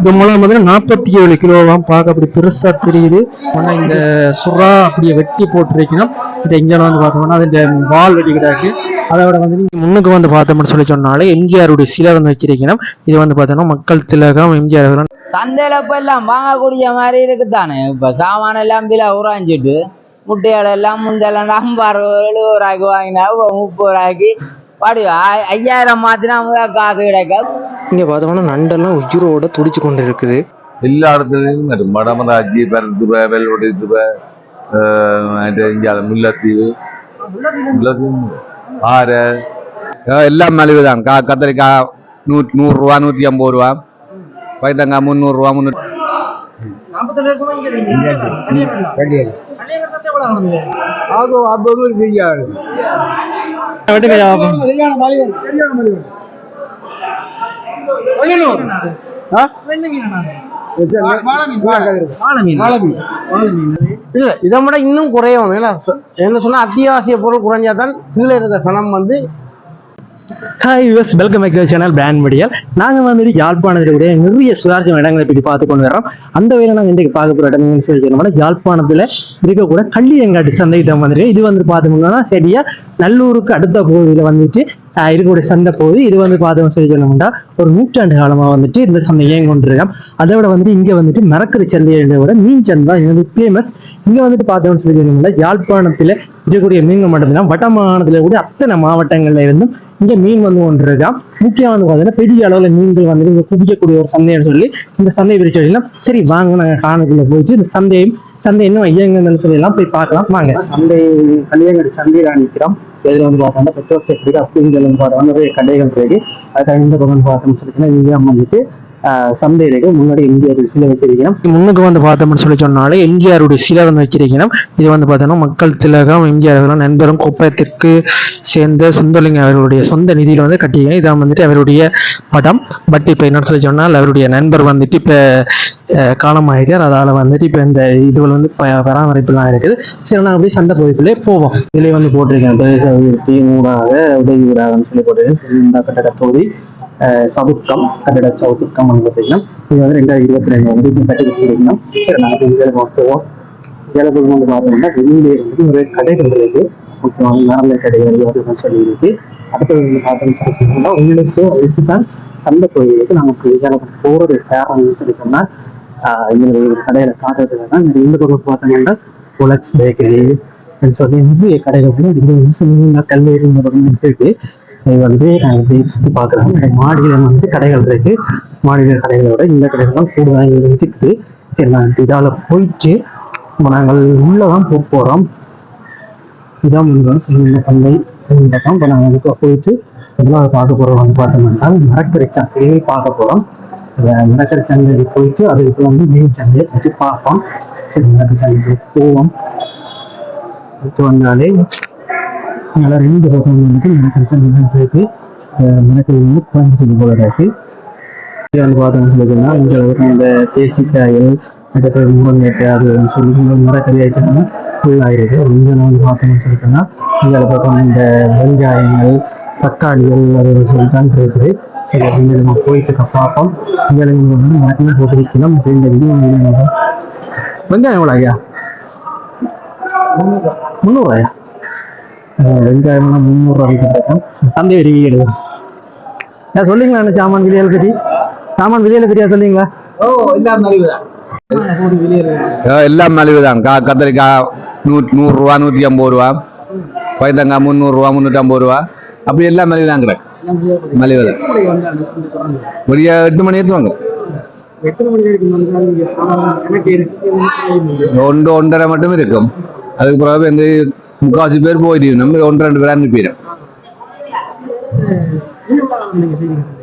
இந்த மூலம் பார்த்தீங்கன்னா நாற்பத்தி ஏழு கிலோவாம் பார்க்க அப்படி பெருசா தெரியுது. ஆனா இந்த சுறா அப்படியே வெட்டி போட்டிருக்கணும். இந்த இங்கே வந்து பார்த்தோம்னா அது இந்த வால் வெட்டி கிடாக்கு அதோட வந்து நீங்க முன்னுக்கு வந்து பார்த்தோம்னு சொல்லி சொன்னாலே எம்ஜிஆருடைய சிலை வந்து வச்சிருக்கணும். இது வந்து பார்த்தோம்னா மக்கள் திலகம் எம்ஜிஆர் சந்தையில இப்ப எல்லாம் வாங்கக்கூடிய மாதிரி இருக்குதானே? இப்ப சாமான எல்லாம் பில உராஞ்சிட்டு முட்டைகள் எல்லாம் முந்தெல்லாம் நம்பாறு எழுபது ரூபாய்க்கு வாங்கினா முப்பது ரூபாய்க்கு பாடி ஐயாயிரம் மாத்தினா காசு கிடைக்க இங்க பார்த்தோம்னா நண்டெல்லாம் உயிரோட துடிச்சு கொண்டு இருக்குது. எல்லா இடத்துலையும் வரும் வடமராட்சி பருத்துப வெள்ளோடித்துப மற்ற இங்கே முல்லத்தீவு முல்லத்தீவு ஆறு எல்லாம் மலிவு தான் கா கத்திரிக்காய் நூ நூறுரூவா நூற்றி ஐம்பது ரூபா பைத்தங்காய் முந்நூறுரூவா முந்நூறு வெட்டுங்க ஜாபம். ஆ? இல்ல இதை விட இன்னும் சொ- என்ன சொன்னா அத்தியாவசிய பொருள் குறைஞ்சாதான் கீழே இருக்க சனம் வந்து ஹாய் யூஎஸ் வெல்கம் பேக் சேனல் பிராண்ட் மீடியல் நாங்கள் வந்து யாழ்ப்பாணத்தில் நிறைய சுவாரஸ்யம் இடங்களை பற்றி பார்த்து கொண்டு வரோம் அந்த வகையில் நாங்கள் இன்றைக்கு பார்க்க போகிற இடம் என்னன்னு சொல்லி சொன்னோம்னா யாழ்ப்பாணத்தில் இருக்கக்கூட கள்ளியங்காட்டு சந்தைகிட்ட வந்துட்டு இது வந்து பார்த்தோம்னா சரியா நல்லூருக்கு அடுத்த பகுதியில் வந்துட்டு இருக்கக்கூடிய சந்தை போகுது இது வந்து பார்த்தோம் சொல்லி சொன்னோம்னா ஒரு நூற்றாண்டு காலமாக வந்துட்டு இந்த சந்தை இயங்கி கொண்டிருக்கோம் அதை விட வந்துட்டு இங்கே வந்துட்டு மரக்கறி சந்தையை விட மீன் சந்தை தான் இது வந்து ஃபேமஸ் இங்கே வந்துட்டு பார்த்தோம்னு சொல்லி சொன்னோம்னா யாழ்ப்பாணத்தில் இருக்கக்கூடிய மீன்கள் மட்டும்தான். வட கூட அத்தனை மாவட்டங்களில் இருந்தும் இங்கே மீன் வந்து ஒன்று இருக்கா முக்கியம் வந்து பார்த்தீங்கன்னா பெரிய அளவில் மீன்கள் வந்து இங்கே குவிக்கக்கூடிய ஒரு சந்தைன்னு சொல்லி இந்த சந்தை பிரிச்சு வழிலாம் சரி வாங்க நாங்கள் காணக்குள்ளே போயிட்டு இந்த சந்தையும் சந்தை இன்னும் ஐயங்கன்னு சொல்லலாம் போய் பார்க்கலாம். வாங்க. சந்தை கல்யாணி சந்தையில நிற்கிறோம் எதில் வந்து பார்த்தோம்னா பெட்ரோல் செட் இருக்கு அப்படிங்கிற வந்து பார்த்தோம்னா நிறைய கடைகள் இருக்கு அதுக்காக இந்த பக்கம் பார்த்தோம்னு சொல்லிட்டு இங்கே வந்துட்டு ஆஹ் முன்னாடி எம்ஜிஆர் சிலை வச்சிருக்கணும். முன்னுக்கு வந்து பார்த்தோம்னு சொல்லி சொன்னாலே எம்ஜிஆருடைய சிலை வந்து வச்சிருக்கணும். இது வந்து பார்த்தோம்னா மக்கள் திலகம் எம்ஜிஆர் அவர்களும் நண்பரும் குப்பத்திற்கு சேர்ந்த சுந்தரலிங்க அவர்களுடைய சொந்த நிதியில வந்து கட்டியிருக்கேன் இதான் வந்துட்டு அவருடைய படம். பட் இப்போ என்ன சொல்லி சொன்னால் அவருடைய நண்பர் வந்துட்டு இப்போ காலமாயிட்டார். அதால வந்துட்டு இப்போ இந்த இதுகள் வந்து பராமரிப்புலாம் இருக்குது. சரி நான் அப்படியே சந்தை பகுதிக்குள்ளே போவோம். இதிலே வந்து போட்டிருக்கேன். பிரதேச ஊடாக உதவி ஊடாகன்னு சொல்லி போட்டிருக்கேன். சரி இந்த கட்டட தொகுதி சதுக்கம் கட்டட சதுக்கம் வந்து பார்த்தீங்கன்னா இது வந்து ரெண்டாயிரத்தி இருபத்தி ரெண்டு வந்து இப்போ கட்டி கொடுத்துருக்கீங்கன்னா சரி நாங்கள் இதில் போவோம் இதில் போய் வந்து பார்த்தோம்னா வெளியிலே வந்து ஒரு கடைகள் இருக்கு. முக்கியமாக நரம்பு கடைகள் அப்படின்னு சொல்லி இருக்கு அடுத்தது வந்து பார்த்தோம்னு சொல்லி சொன்னோம்னா உங்களுக்கு இதுக்கு தான் சந்தை கோயிலுக்கு நமக்கு இதில் போகிறது காரணம்னு சொல்லி சொன்னால் எங்களுடைய ஒரு கடையில காட்டுறதுக்கு தான் இந்த இந்த பக்கம் பார்த்தோம்னா புலக்ஸ் பேக்கரி சொல்லி நிறைய கடைகள் வந்து இது கல்லூரி இருக்கு. இது வந்து நாங்கள் போய் சுற்றி பார்க்குறோம் மாடியில் வந்து கடைகள் இருக்கு. மாடியில் கடைகளோட இந்த கடைகள் தான் கூடுதலாக இருக்குது சரி நான் இதால் போயிட்டு இப்ப நாங்கள் உள்ளே தான் போக போகிறோம் இதான் முன்னால் சின்ன சந்தை இந்த இப்போ நாங்கள் இதுக்கு போயிட்டு முதலாவது பார்க்க போகிறோம் வந்து பார்த்தோம்னா மரக்கரை சந்தையை பார்க்க போகிறோம் மரக்கரை சந்தைக்கு போயிட்டு அதுக்கு வந்து மீன் சந்தையை பற்றி பார்ப்போம். சரி மரக்கரை சந்தைக்கு போவோம். அடுத்து வந்தாலே நல்லா ரெண்டு பக்கம் வந்துட்டு மரக்கறி சந்தை இருக்கு அஹ் மரக்கறி வந்து குறைஞ்சிட்டு போல இருக்கு. வந்து பார்த்தோம்னு சொல்லி இந்த ஒரு இந்த தேசிக்காய்கள் அடுத்து முருங்கைக்காய் அது சொல்லி இந்த மரக்கறி ஐட்டம் ஃபுல்லாக இங்கே வந்து பார்த்தோம்னு சொல்லி சொன்னா இங்கே பக்கம் இந்த வெங்காயங்கள் தக்காளிகள் அது சொல்லி தான் இருக்குது. சரி அப்படின்னு நம்ம போயிட்டு பார்ப்போம். இங்கே வந்து மரக்கறி போட்டு விற்கணும். இந்த வெங்காயம் எவ்வளோ ஐயா? முந்நூறுவாயா வெங்காயம்லாம் முந்நூறுரூவாய்க்கு கிடைக்கும் சந்தை வரைக்கும் எடுக்கும் ஏன் சொல்லுங்களா சாமான் விலையில பற்றி சாமான் விலையில பற்றியா சொல்லுங்களா எல்லாம் மலிவு தான் கா கத்திரிக்காய் நூ நூறுரூவா நூற்றி ஐம்பது ரூபா. பைத்தங்காய் முந்நூறுரூவா முந்நூற்றி ஐம்பது ரூபா. அப்படி எல்லாம் மலிவு தான் கிடக்கு மலிவு தான் ஒரு எட்டு மணி ஏற்றுவாங்க ஒன்று ஒன்றரை மட்டும் இருக்கும். அதுக்கு பிறகு வந்து முக்கால்வாசி பேர் போயிட்டு நம்ம ஒன்று ரெண்டு பேர் அனுப்பிடும்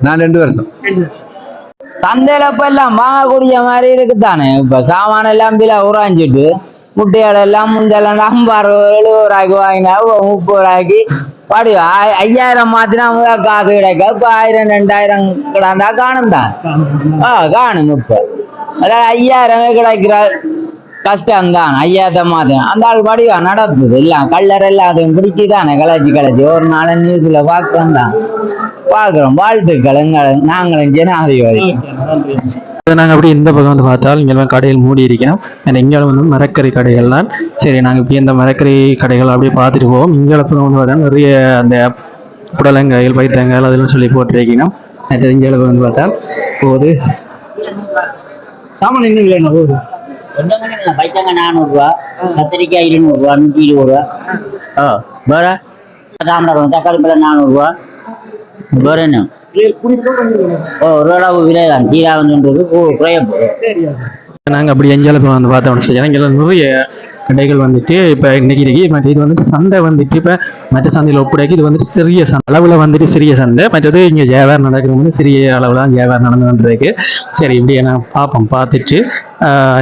நான் ரெண்டு வருஷம். சந்தையில இப்ப எல்லாம் வாங்கக்கூடிய மாதிரி இருக்குதானே? இப்ப சாமான எல்லாம் பில உறாஞ்சிட்டு முட்டைகள் எல்லாம் முந்தெல்லாம் நம்பாறு எழுபது ரூபாய்க்கு வாங்கினா முப்பது ரூபாய்க்கு பாடி. ஐயாயிரம் மாத்தினா காசு கிடைக்க இப்ப ஆயிரம் ரெண்டாயிரம் கிடந்தா காணும். தான் ஆ காணும் இப்ப. அதாவது ஐயாயிரமே கிடைக்கிற கஷ்டம் தான் ஐயாயிரத்தை அந்த ஆள் படிவா நடந்தது எல்லாம் கல்லர் எல்லாத்தையும் பிடிக்குதானே கலாச்சி கலாச்சி. ஒரு நாள் நியூஸ்ல பார்க்கலாம் தான் பார்க்குறோம். வாழ்த்துக்கள் எங்களை நாங்களும் ஜனாதிபதி. நாங்கள் அப்படியே இந்த பக்கம் வந்து பார்த்தால் இங்கே கடையில் மூடி இருக்கணும் and இங்கே வந்து மரக்கறி கடைகள் தான். சரி நாங்கள் இப்படி இந்த மரக்கறி கடைகள் அப்படியே பார்த்துட்டு போவோம். இங்கே பக்கம் வந்து பார்த்தா நிறைய அந்த புடலங்காய்கள் பைத்தங்காய்கள் அதெல்லாம் சொல்லி போட்டிருக்கணும் மற்றது இங்கே வந்து பார்த்தால் போகுது. சாமான் இன்னும் இல்லை போகுது? வெண்டக்காய் பைத்தங்க நானூறுரூவா கத்திரிக்காய் இருநூறுவா நூற்றி இருபது ரூபா ஓ வேற தாமரம் தக்காளி பழம் நானூறுரூவா வேற என்ன? ஓ ஓரளவு விலை தான் கீழா வந்துன்றது குறைய போகுது. நாங்கள் அப்படி எங்கேயாலும் இப்போ வந்து பார்த்தோம்னு சொல்லி இங்கே நிறைய கடைகள் வந்துட்டு இப்போ இன்னைக்கு இருக்கு மற்ற இது வந்துட்டு சந்தை வந்துட்டு இப்போ மற்ற சந்தையில் ஒப்படைக்கு இது வந்துட்டு சிறிய சந்தை. அளவில் வந்துட்டு சிறிய சந்தை. மற்றது இங்கே வியாபாரம் நடக்கிறது வந்து சிறிய அளவில் தான் வியாபாரம் நடந்து வந்துருக்கு சரி இப்படி நான் பார்ப்போம் பார்த்துட்டு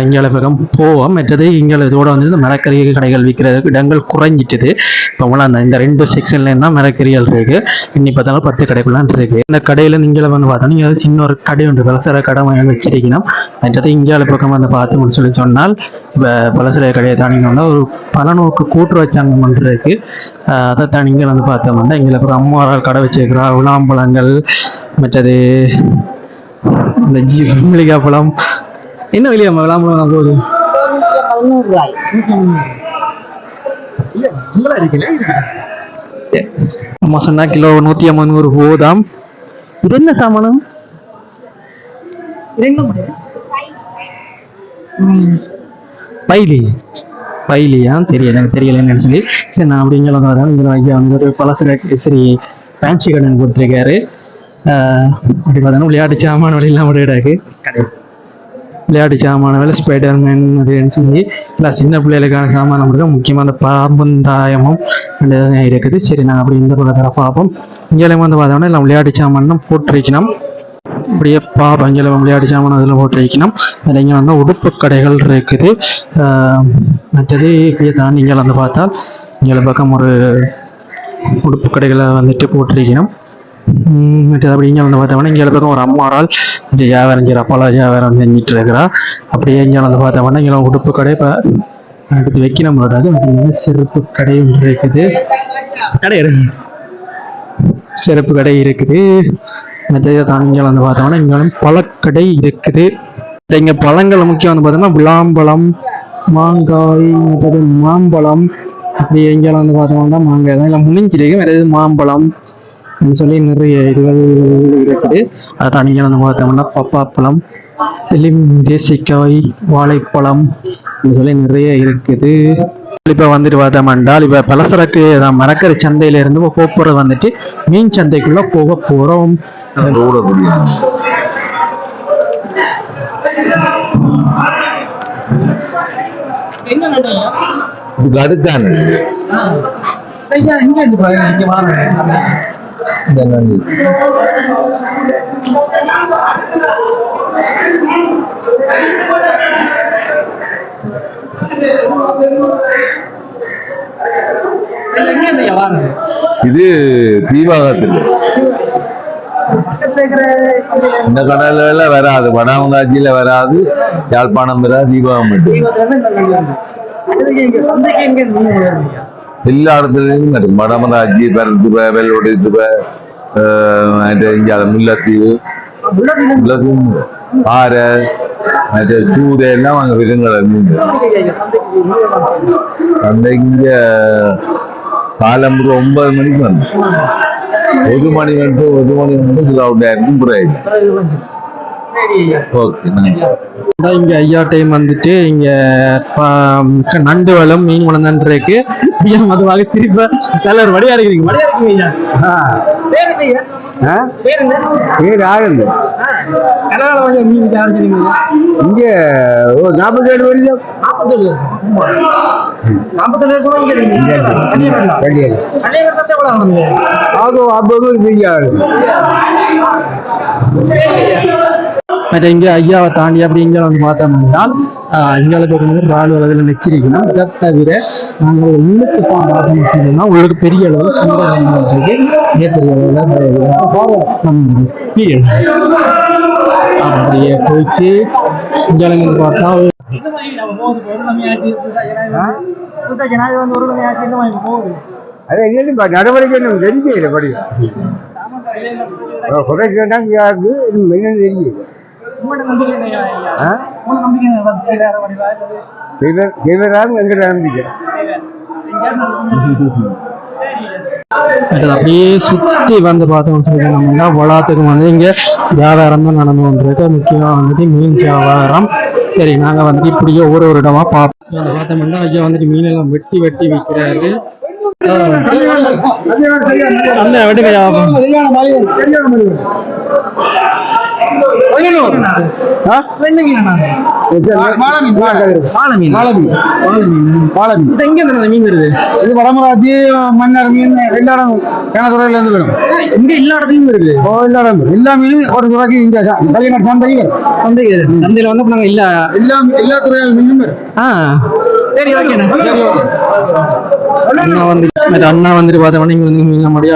இங்கே பக்கம் போவோம். மற்றது இங்கே இதோட வந்து இந்த மரக்கறி கடைகள் விற்கிற இடங்கள் குறைஞ்சிட்டுது. இப்போ அந்த இந்த ரெண்டு செக்ஷன்ல தான் மரக்கறிகள் இருக்குது இன்னி பார்த்தாலும் பத்து கடைக்குள்ளான் இருக்குது இந்த கடையில் நீங்கள வந்து பார்த்தோன்னா இங்கே சின்ன ஒரு கடை உண்டு. பலசர கடை வாங்கி வச்சிருக்கணும். மற்றது இங்கே பக்கம் வந்து பார்த்தோம்னு சொல்லி சொன்னால் இப்போ பலசர கடையை தாண்டிங்கன்னா ஒரு பலநோக்கு கூட்டுறவு சங்கம் ஒன்று இருக்கு. அதை தான் வந்து பார்த்தோம்னா இங்கே பக்கம் அம்மாவால் கடை வச்சிருக்கிறா. உலாம்பழங்கள் மற்றது இந்த ஜி மல்லிகா பழம் என்ன வெளியாம்மா விளாம்பழம் போகுது பதினோரு ரூபாய். அம்மா சொன்னா கிலோ நூத்தி ஐம்பது நூறு போதாம். இது என்ன சாமானம்? பைலி. பைலியா? தெரியல எனக்கு தெரியல என்னன்னு சொல்லி. சரி நான் அப்படிங்கிற வந்து இங்கே ஐயா வந்து ஒரு பழசு சரி ஃபேன்சி கடன் போட்டிருக்காரு. ஆஹ், அப்படி பார்த்தோன்னா விளையாட்டு சாமான வழியெல்லாம் இடம் இருக்கு விளையாட்டு சாமான வேலை ஸ்பைடர்மேன் அப்படின்னு சொல்லி எல்லாம் சின்ன பிள்ளைகளுக்கான சாமானம் மட்டும் முக்கியமாக அந்த பாம்பந்தாயமும் அந்த இருக்குது. சரி நாங்கள் அப்படி இந்த பக்கத்தில் பார்ப்போம். இங்கேயும் வந்து பார்த்தோம்னா எல்லாம் விளையாட்டு சாமான் போட்டிருக்கணும். அப்படியே பார்ப்போம். இங்கே விளையாட்டு சாமான் அதில் போட்டு வைக்கணும் அதில் இங்கே வந்து உடுப்பு கடைகள் இருக்குது. மற்றது இப்படியே தாண்டி இங்கே வந்து பார்த்தா இங்கே பக்கம் ஒரு உடுப்பு கடைகளை வந்துட்டு போட்டிருக்கணும். அப்படி இங்கே வந்து பார்த்தோம்னா இங்கே பக்கம் ஒரு அம்மாரால் இங்கே வியாபாரம் செய்கிற பல வியாபாரம் செஞ்சிட்டு இருக்கிறா. அப்படியே இங்கே வந்து பார்த்தோம்னா இங்கே உடுப்பு கடை இப்போ அடுத்து வைக்கணும் அது வந்து செருப்பு கடை ஒன்று இருக்குது. கடை செருப்பு கடை இருக்குது. மற்ற தான் வந்து பார்த்தோம்னா இங்கே வந்து பழக்கடை இருக்குது. இங்கே பழங்கள் முக்கியம் வந்து பார்த்தோம்னா விளாம்பழம் மாங்காய் மற்றது மாம்பழம். அப்படி எங்கே வந்து பார்த்தோம்னா மாங்காய் தான். இல்லை முடிஞ்சிருக்கு வேறு எது? மாம்பழம். சொல்லி நிறைய இதுகள் இருக்குது. அதை இங்கே வந்து பார்த்தோம்னா பப்பாப்பழம் தெளிம் தேசிக்காய் வாழைப்பழம் அப்படின்னு சொல்லி நிறைய இருக்குது. இப்போ வந்துட்டு பார்த்தோம்னால் இப்போ பலசரக்கு மரக்கறி சந்தையில இருந்து போக போகிறது வந்துட்டு மீன் சந்தைக்குள்ள போக போகிறோம் ஓடக்கூடிய நன்றி இது தீபாகத்தில் இந்த கடல்ல வராது வடாமங்காட்சியில வராது யாழ்ப்பாணம் வராது தீபாவளி மட்டும் எல்லா இடத்துலயும் வரும் வடமராட்சி பரத்துப வெள்ளோடித்துப மற்ற இங்கே முல்லத்தீவு முல்லத்தீவு பாறை மற்ற சூரை எல்லாம் அங்கே விருங்கல மீன் அந்த இங்க காலம்புற ஒன்பது மணிக்கு வந்து ஒரு மணி வந்து ஒரு மணி வந்து கிலோவுட் ஆயிருக்கும் புரியாது ஓகே இங்க ஐயா டைம் வந்துட்டு இங்க நண்டு வளம் மீன் வளம் தான் இருக்கு ஐயா மதுவாக திருப்ப கலர் வடியா இருக்கிறீங்க வடியா இருக்கீங்க ஐயா பேர் சொன்னீங்க இங்க ஒரு நாற்பத்தேழு வருஷம். நாற்பத்தேழு நாற்பத்தேழு வருஷமா இங்க இருக்கீங்க கன்னியாகுமரியில. மற்ற இங்க ஐயாவை தாண்டி அப்படி இங்க வந்து பார்த்தோம்னா எங்களுக்கு வந்து ரால் அளவில் வச்சிருக்கணும். இதை தவிர நாங்கள் உள்ளுக்கு பார்த்தோம்னு சொன்னோம்னா உள்ளுக்கு பெரிய மிகப்பெரிய அளவில் பீரியட் அப்படியே போயிட்டு இங்கே வந்து பார்த்தா நடவடிக்கை நம்ம தெரியல படி குறைச்சாங்க யாருக்கு எங்கிட்ட நம்பிக்கை அப்படியே சுத்தி வந்து பார்த்தோம்னு சொல்லிட்டோம்னா வளாத்துக்கு வந்து இங்க வியாபாரம் தான் நடந்து கொண்டிருக்கு. முக்கியமா வந்துட்டு மீன் வியாபாரம். சரி நாங்க வந்து இப்படியே ஒரு ஒரு இடமா பார்ப்போம். வந்து பார்த்தோம்னா ஐயா வந்துட்டு மீன் எல்லாம் வெட்டி வெட்டி விற்கிறாரு. அந்த வெட்டுங்க வியாபாரம். மீன் இருந்து மீன் வருது இது வடமராட்சி மன்னர் மீன் எல்லா இடம் இருந்து வரும் இங்க எல்லா இடத்துலயும் வருது ஓ எல்லா இடம் எல்லா மீனும் ஒரு துறைக்கு இந்த கல்யாணம் சந்தையில் வந்து நாங்க இல்ல எல்லா எல்லா துறையால் மீனும் ஆ சரி ஓகே அண்ணா வந்து அண்ணா வந்துட்டு பார்த்தோம்னா இங்க வந்து மீன் முடியா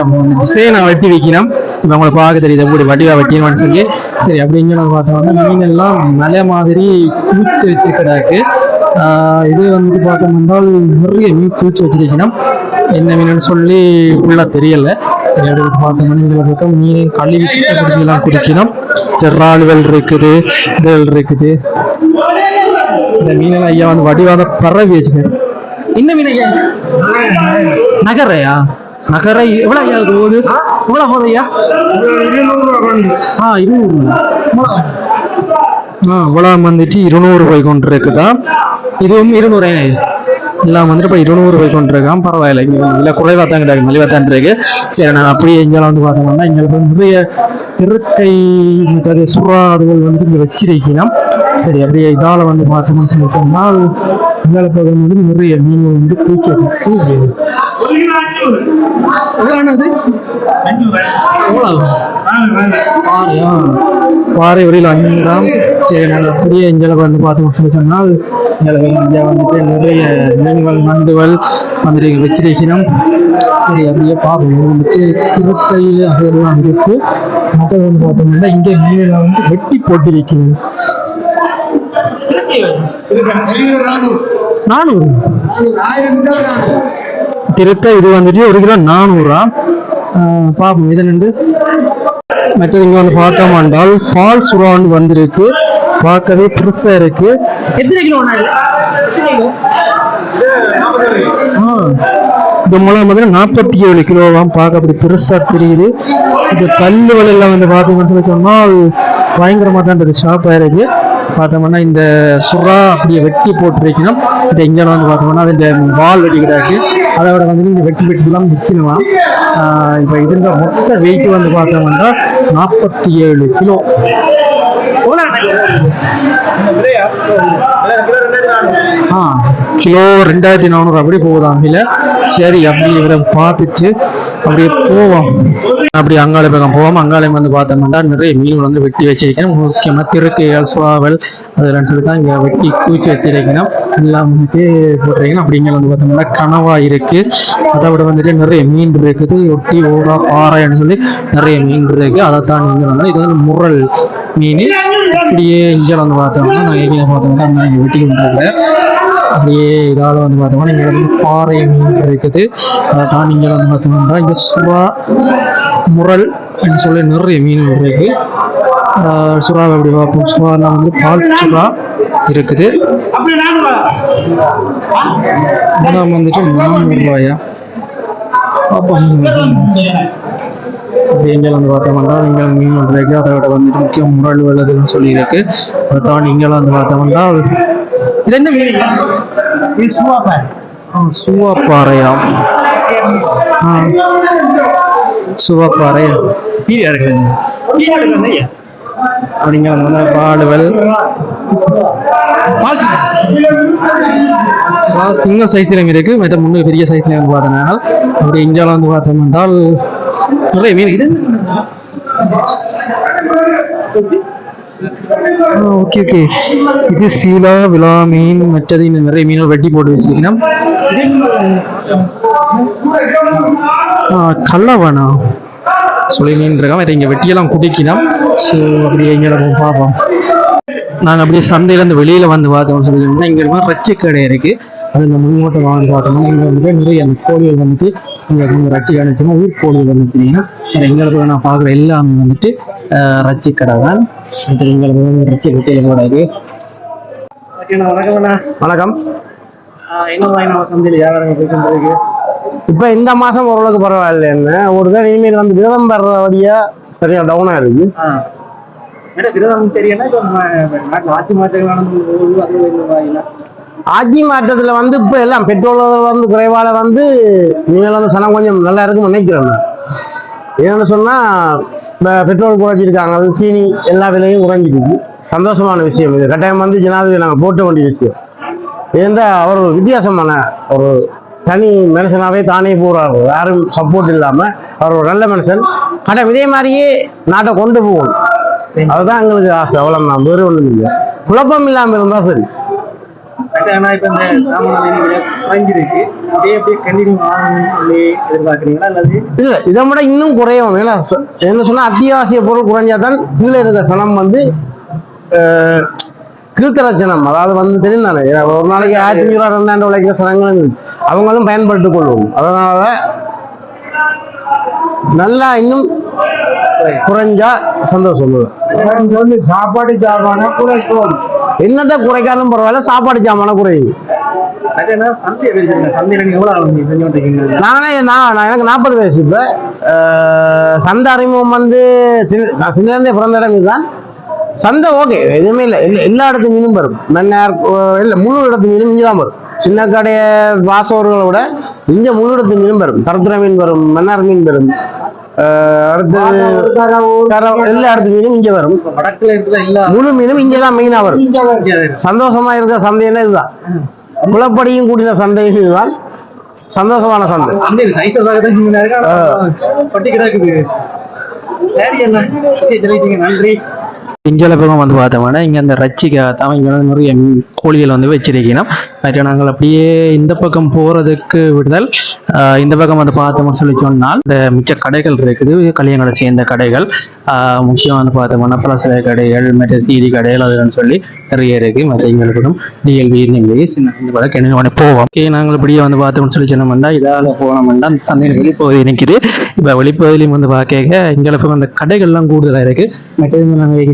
சேனை வெட்டி வைக்கணும். இப்போ உங்களுக்கு பார்க்க தெரியுது. எப்படி வடிவா வெட்டினு சொல்லி. சரி அப்படிங்கிற பார்த்தோம்னா மீன் எல்லாம் மலை மாதிரி பூச்சி வச்சு ஆஹ் இது வந்து பார்த்தோம் என்றால் நிறைய மீன் பூச்சி வச்சிருக்கணும். என்ன மீனுன்னு சொல்லி ஃபுல்லாக தெரியல. சரி பார்த்தோம்னா மீன் கழுவி சுத்தப்படுத்திலாம் குடிக்கணும். இறால்கள் இருக்குது இதழ் இருக்குது. இந்த மீனெல்லாம் ஐயா வந்து வடிவாத பறவை வச்சுக்காரு என்ன மீன் ஐயா? நகரையா? நகரை எவ்வளவு ஐயா அது போகுது எவ்வளவு போகுது ஐயா? ஆ இருநூறு. ஆ இவ்வளவு வந்துட்டு இருநூறு ரூபாய் கொண்டு இருக்குதா இதுவும் இருநூறு. எல்லாம் வந்துட்டு இப்போ இருநூறு ரூபாய் கொண்டு இருக்கான் பரவாயில்ல இல்லை குறைவாக தான் கிடையாது மலிவாக தான் இருக்கு. சரி நான் அப்படியே இங்கெல்லாம் வந்து பார்த்தோம்னா வந்து நிறைய திருக்கை மற்றது சுறா அதுகள் வந்துட்டு இங்கே வச்சிருக்கணும் சரி அப்படியே இதால வந்து பார்த்தோம்னு சொல்லி சொன்னால் எங்களுக்கு வந்து நிறைய மீன் வந்து பூச்சி வச்சிருக்கு எவ்வளவு பாறை வரையில் அஞ்சூறாம் சரி நாங்கள் அப்படியே எங்களுக்கு வந்து பார்த்தோம்னு சொல்லி சொன்னால் இங்கே வந்துட்டு நிறைய மீன்கள் நண்டுகள் வந்துட்டு இங்க வச்சிருக்கணும் சரி அப்படியே பார்ப்போம். வந்துட்டு திருக்கை அதெல்லாம் இருக்கு. மற்றது வந்து பார்த்தோம்னா இங்கே மீன்களை வந்து வெட்டி போட்டிருக்கிறது. நானூறு. திருக்க இது வந்துட்டு ஒரு கிலோ நானூறா ஆஹ் பார்ப்போம் இது ரெண்டு மற்றது இங்க வந்து பார்த்தோம்னால் பால் சுறா வந்து வந்திருக்கு. பார்க்கவே பெருசா இருக்கு. எத்தனை கிலோ இந்த மூலம் வந்து நாற்பத்தி ஏழு கிலோவாம் பார்க்க அப்படி பெருசா தெரியுது. இந்த கல்லு எல்லாம் வந்து பார்த்தோம்னு சொல்லி சொன்னால் பயங்கரமா தான் இருக்குது ஷாப்பாக இருக்கு. பார்த்தோம்னா இந்த சுறா அப்படியே வெட்டி போட்டுருக்கணும் இந்த இங்கே வந்து பார்த்தோம்னா அது இந்த வால் வெட்டிக்கிறாக்கு அதோட வந்து இந்த வெட்டி வெட்டிலாம் விற்கணுமா இப்போ இதுன்ற மொத்த வெயிட் வந்து பார்த்தோம்னா நாற்பத்தி ஏழு கிலோ. ஆ கிலோ ரெண்டாயிரத்தி நானூறு அப்படி போகுதாம் இல்லை சரி அப்படி இவரை பார்த்துட்டு அப்படியே போவோம். அப்படி அங்காளி பக்கம் போவோம். அங்காளயம் வந்து பார்த்தோம்னா நிறைய மீன் வந்து வெட்டி வச்சிருக்கேன் முக்கியமாக திருக்கைகள் சுவாவல் அதெல்லாம் சொல்லி தான் இங்கே வெட்டி குவிச்சு வச்சிருக்கணும் எல்லாம் வந்துட்டு போட்டிருக்கணும் அப்படிங்கிற வந்து பார்த்தோம்னா கனவா இருக்கு. அதை விட வந்துட்டு நிறைய மீன் இருக்குது. ஒட்டி ஓடா பாறைன்னு சொல்லி நிறைய மீன் இருக்கு. அதை தான் வந்து இது வந்து முரல் மீன். அப்படியே இங்கே வந்து பார்த்தோம்னா நான் எங்கே பார்த்தோம்னா நான் இங்கே வெட்டி கொண்டு அப்படியே இதால் வந்து பார்த்தோம்னா இங்கே வந்து பாறை மீன் இருக்குது. அதை தான் இங்கே வந்து பார்த்தோம்னா இங்கே சுறா முரல் அப்படின்னு சொல்லி நிறைய மீன்கள் இருக்கு. ஆஹ் சுறாவை எப்படி பார்ப்போம்? சுறாலாம் வந்து பால் சுறா இருக்குது. இதெல்லாம் வந்துட்டு நானூறு ரூபாயா இங்கே வந்து பார்த்தோம்னா இங்கே மீன் ஒன்று அதை விட வந்துட்டு முக்கியம் முரல் வல்லதுன்னு சொல்லியிருக்கு. அதை இங்கே வந்து பார்த்தோம்னா இது என்ன மீன் ஆ, சுவாப்பாறையா ஆ சுவாப்பாறை அப்படிங்க வந்து பாடுவல் சின்ன சைஸ்ல இருக்கு. மற்ற முன்னு பெரிய சைஸ்ல வந்து பார்த்தனால அப்படி இந்தியாவில் வந்து பார்த்தோம் என்றால் நிறைய மீன். இது ஓகே ஓகே. இது சீலா விழா மீன் மற்றது இன்னும் நிறைய மீன்கள் வெட்டி போட்டு வச்சிருக்கணும் கல்லவனா சொல்லி மீன் இருக்கா இங்கே வெட்டியெல்லாம் குடிக்கணும் ஸோ அப்படியே இங்கே நம்ம பார்ப்போம். நாங்கள் அப்படியே சந்தையிலேருந்து வெளியில் வந்து பார்த்தோம்னு சொல்லி இங்கே மாதிரி ரச்சை கடை இருக்கு. அது நம்ம முன்னோட்டம் வாங்கி பார்த்தோம்னா இங்கே வந்து நிறைய அந்த கோழிகள் வந்துட்டு ரச்சி காணிச்சுன்னா ஊர் கோழிகள் வந்துச்சுன்னா எங்களுக்கு நான் பார்க்குற எல்லாமே வந்துட்டு ரச்சி கடை தான். மற்ற எங்களுக்கு வந்து ரச்சி கூட இருக்கு வணக்கம்ண்ணா வணக்கம் இப்ப இந்த மாசம் ஓரளவுக்கு பரவாயில்ல என்ன? ஒரு தான் இனிமேல் வந்து விரதம் பெற வழியா சரியா டவுனா இருக்கு. விரதம் நாட்டில் ஆட்சி மாற்றங்கள் நடந்து ஆட்சி மாற்றத்தில் வந்து இப்போ எல்லாம் பெட்ரோல் வந்து குறைவால் வந்து நீங்கள் வந்து சனம் கொஞ்சம் நல்லா இருக்கும்னு நினைக்கிறேன் ஏன்னு சொன்னால் இப்போ பெட்ரோல் குறைச்சிருக்காங்க. சீனி எல்லா விலையும் குறைஞ்சிருக்கு சந்தோஷமான விஷயம் இது. கட்டாயம் வந்து ஜனாதிபதி நாங்கள் போட்ட வேண்டிய விஷயம். இருந்தால் அவர் ஒரு வித்தியாசமான ஒரு தனி மனுஷனாகவே தானே போகிறார் யாரும் சப்போர்ட் இல்லாமல் அவர் ஒரு நல்ல மனுஷன். ஆனால் இதே மாதிரியே நாட்டை கொண்டு போகணும். அதுதான் எங்களுக்கு ஆசை. அவ்வளோ நான் வேறு ஒன்றும் இல்லை குழப்பம் இல்லாமல் இருந்தால் சரி. ஆனால் இப்போ இந்த சாமான் குறைஞ்சிருக்கு. இதே அப்படியே கண்டினியூ ஆகணும்னு சொல்லி எதிர்பார்க்குறீங்களா? அல்லது இல்ல இதை விட இன்னும் குறையும். ஏன்னா என்ன சொன்னா அத்தியாவசிய பொருள் குறைஞ்சாதான் கீழே இருக்க சனம் வந்து கீழ்த்தர ஜனம் அதாவது வந்து தெரிந்தானே ஒரு நாளைக்கு ஆயிரத்தி அஞ்சு ரூபா ரெண்டாயிரம் உழைக்கிற சனங்களும் இருக்கு. அவங்களும் பயன்படுத்திக் கொள்வோம். அதனால நல்லா இன்னும் குறைஞ்சா சந்தோஷம். சாப்பாடு சாமான குறைக்கும் என்னத்தை குறைக்காலும் பரவாயில்ல சாப்பாடு சாமான கொண்டிருக்கீங்க நானே நான் எனக்கு நாற்பது வயசு இப்போ. சந்தை அறிமுகம் வந்து சின்ன நான் சின்னதே பிறந்த இடம் இதுதான் சந்தை ஓகே எதுவுமே இல்லை. எல்லா எல்லா இடத்து மீனும் வரும். மன்னார் இல்லை முழு இடத்து மீனும் இங்கே தான் வரும். சின்ன கடைய வாசவர்களை விட இங்கே முழு இடத்து மீனும் வரும். கருத்துரை மீன் வரும் மன்னார் மீன் வரும். தர- எல்லா மீனும் இங்கே வரும். முழு மீனும் இங்கே தான் மெயினாக வரும். சந்தோஷமா இருக்க சந்தைன்னா இதுதான். குளப்படியும் கூட்டின சந்தையும் இதுதான். சந்தோஷமான சந்தை. சந்தை தான் நன்றி. இங்கே பக்கம் வந்து பார்த்தோம்னா இங்கே அந்த ரச்சிக்காக இங்கே வந்து நிறைய மீன் கோழிகள் வந்து வச்சிருக்கணும். நேற்று நாங்கள் அப்படியே இந்த பக்கம் போகிறதுக்கு விடுதல். இந்த பக்கம் வந்து பார்த்தோம்னு சொல்லி சொன்னால் இந்த மிச்ச கடைகள் இருக்குது. கலியங்களை சேர்ந்த கடைகள். ஆஹ் முக்கியம் வந்து பார்த்தோம்னா பலசர கடைகள் மற்ற சீடி கடைகள் அதுன்னு சொல்லி நிறைய இருக்கு. மற்ற எங்களுக்கும் பக்கம் டிஎல்பி சின்ன இந்த படம் கிணறு போவோம். ஓகே நாங்கள் இப்படியே வந்து பார்த்தோம்னு சொல்லி சொன்னோம்னா இதால் போனோம்னா அந்த சந்தையில் வெளிப்பகுதி நிற்கிது இப்போ வெளிப்பகுதியிலையும் வந்து பார்க்க எங்களுக்கு அந்த கடைகள்லாம் கூடுதலாக இருக்கு. மற்ற நாங்கள்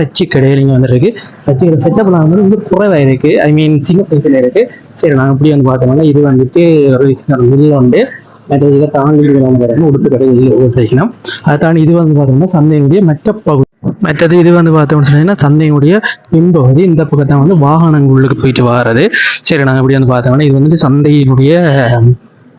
ரச்சி கடைகள் இங்கே வந்துருக்கு ரச்சி கடை செட்டப் வந்து ரொம்ப குறைவாக இருக்கு. ஐ மீன் சின்ன சைஸில் இருக்கு சரி நாங்கள் இப்படி வந்து பார்த்தோம்னா இது வந்துட்டு ஒரு மில்ல உண்டு. மற்ற இதை தாண்டி இது வந்து பார்த்தோம்னா உடுப்பு கடை ஓட்டு அதை தாண்டி இது வந்து பார்த்தோம்னா சந்தையினுடைய மற்ற பகுதி மற்றது இது வந்து பார்த்தோம்னு சொன்னீங்கன்னா சந்தையினுடைய பின்பகுதி இந்த பக்கத்தை வந்து வாகனங்கள் உள்ளுக்கு போயிட்டு வர்றது. சரி நாங்கள் இப்படி வந்து பார்த்தோம்னா இது வந்துட்டு சந்தையினுடைய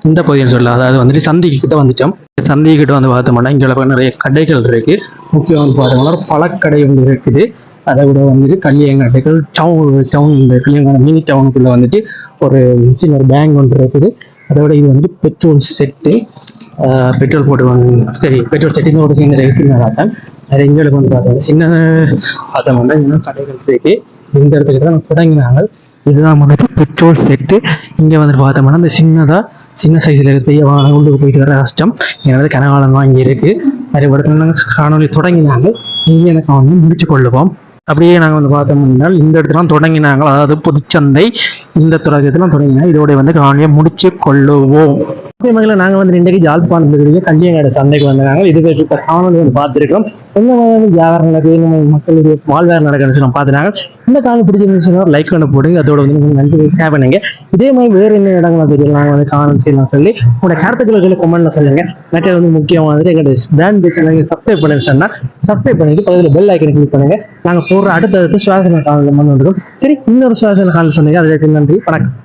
இந்த பகுதின்னு சொல்லலாம். அதாவது வந்துட்டு சந்தைக்கு கிட்ட வந்துட்டோம். சந்தைக்கிட்ட வந்து பார்த்தோம்னா இங்கே நிறைய கடைகள் இருக்கு. முக்கியம் வந்து பார்த்தோம்னா பழக்கடை ஒன்று இருக்குது. அதை விட வந்துட்டு கல்யாங்கடைகள் டவுன் டவுன் இந்த கல்யாணம் மினி டவுனுக்குள்ள வந்துட்டு ஒரு சின்ன ஒரு பேங்க் ஒன்று இருக்குது. அதை விட இது வந்து பெட்ரோல் செட்டு பெட்ரோல் போட்டு சரி பெட்ரோல் செட்டுன்னு ஒரு சின்ன சின்ன ஆட்டம் அது எங்களுக்கு வந்து பார்த்தோம் சின்ன அதை வந்து இன்னும் கடைகள் இருக்கு. இந்த இடத்துக்கு தான் தொடங்கினாங்க இதுதான் வந்துட்டு பெட்ரோல் செட்டு இங்கே வந்துட்டு பார்த்தோம்னா இந்த சின்னதாக சின்ன சைஸில் இருக்க பெரிய வாகனம் உள்ளுக்கு போயிட்டு வர கஷ்டம். எனது கனகாலம் வாங்கி இருக்குது நிறைய இடத்துல நாங்கள் காணொலி தொடங்கினாங்க இங்கே எனக்கு வந்து முடிச்சு கொள்ளுவோம். அப்படியே நாங்கள் வந்து பார்த்தோம் என்றால் இந்த இடத்துல தொடங்கினாங்க. அதாவது புதுச்சந்தை இந்த தொடக்கத்தில் தொடங்கினா இதோட வந்து காணியை முடிச்சு கொள்ளுவோம். அதே மாதிரி நாங்கள் வந்து இன்றைக்கு ஜாழ்ப்பாணத்துக்கு கல்யாண சந்தைக்கு வந்தாங்க இது பற்றி காணொலி வந்து பார்த்துருக்கோம் என்ன வியாபாரம் நடக்குது மக்களுடைய வாழ்வாரம் நடக்குதுன்னு நம்ம பார்த்துனாங்க இந்த காணொலி பிடிச்சிருந்துச்சுன்னா லைக் பண்ண போடுங்க. அதோட வந்து நன்றி ஷேர் பண்ணுங்க. இதே மாதிரி வேறு என்ன இடங்கள் தெரியல நாங்கள் வந்து காணும் செய்யலாம் சொல்லி உங்களோட கருத்துக்களை சொல்லி கமெண்ட்ல சொல்லுங்க. மற்ற வந்து முக்கியமானது எங்களுடைய பிராண்ட் பிசினஸ் சப்ஸ்கிரைப் பண்ணி சொன்னா சப்ஸ்கிரைப் பண்ணிட்டு பக்கத்தில் பெல் ஐக்கனை கிளிக் பண்ணுங்க. நாங்கள் போடுற அடுத்த சுவாசன காலம் வந்து வந்துடும் சரி இன்னொரு சுவாசன காலம் சொன்னீங்க அதுக்கு நன்றி. வணக்கம்.